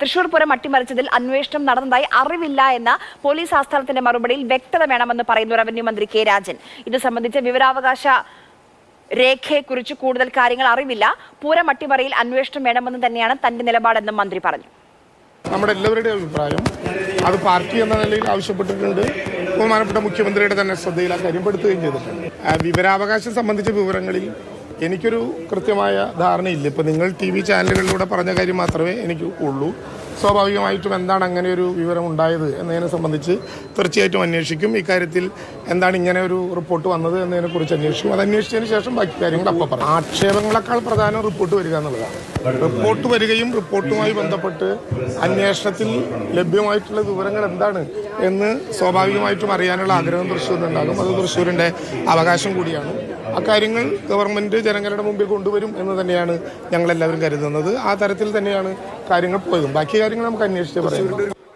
തൃശൂർ പൂരം അട്ടിമറിച്ചതിൽ അന്വേഷണം നടന്നതായി അറിവില്ല എന്ന പോലീസ് ആസ്ഥാനത്തിന്റെ മറുപടിയിൽ വ്യക്തത വേണമെന്ന് പറയുന്നു റവന്യൂ മന്ത്രി കെ രാജൻ. ഇത് സംബന്ധിച്ച് വിവരാവകാശ രേഖയെക്കുറിച്ച് കൂടുതൽ കാര്യങ്ങൾ അറിവില്ല. പൂരം അട്ടിമറിയിൽ അന്വേഷണം വേണമെന്ന് തന്നെയാണ് തന്റെ നിലപാടെന്നും മന്ത്രി പറഞ്ഞു. നമ്മുടെ എല്ലാവരുടെയും അഭിപ്രായം അത് പാർട്ടി എന്ന നിലയിൽ ആവശ്യപ്പെട്ടിട്ടുണ്ട്. ബഹുമാനപ്പെട്ട മുഖ്യമന്ത്രിയുടെ തന്നെ ശ്രദ്ധയിൽ ആ കാര്യം പെടുത്തുകയും ചെയ്തിട്ടുണ്ട്. വിവരാവകാശം സംബന്ധിച്ച വിവരങ്ങളിൽ എനിക്കൊരു കൃത്യമായ ധാരണയില്ല. ഇപ്പം നിങ്ങൾ ടി വി ചാനലുകളിലൂടെ പറഞ്ഞ കാര്യം മാത്രമേ എനിക്ക് ഉള്ളൂ. സ്വാഭാവികമായിട്ടും എന്താണ് അങ്ങനെ ഒരു വിവരം ഉണ്ടായത് എന്നതിനെ സംബന്ധിച്ച് തീർച്ചയായിട്ടും അന്വേഷിക്കും. ഇക്കാര്യത്തിൽ എന്താണ് ഇങ്ങനെ ഒരു റിപ്പോർട്ട് വന്നത് എന്നതിനെക്കുറിച്ച് അന്വേഷിക്കും. അത് അന്വേഷിച്ചതിന് ശേഷം ബാക്കി കാര്യങ്ങൾ അപ്പം പറയാം. ആക്ഷേപങ്ങളെക്കാൾ പ്രധാനം റിപ്പോർട്ട് വരിക എന്നുള്ളതാണ്. റിപ്പോർട്ട് വരികയും റിപ്പോർട്ടുമായി ബന്ധപ്പെട്ട് അന്വേഷണത്തിൽ ലഭ്യമായിട്ടുള്ള വിവരങ്ങൾ എന്താണ് എന്ന് സ്വാഭാവികമായിട്ടും അറിയാനുള്ള ആഗ്രഹം തൃശ്ശൂരിനുണ്ടാകും അത് തൃശ്ശൂരിന്റെ അവകാശം കൂടിയാണ്. അക്കാര്യങ്ങൾ ഗവൺമെന്റ് ജനങ്ങളുടെ മുമ്പിൽ കൊണ്ടുവരും എന്ന് തന്നെയാണ് ഞങ്ങളെല്ലാവരും കരുതുന്നത്. ആ തരത്തിൽ തന്നെയാണ് കാര്യങ്ങൾ പോയതും. ബാക്കി കാര്യങ്ങൾ നമുക്ക് അന്വേഷിച്ച് പറയാം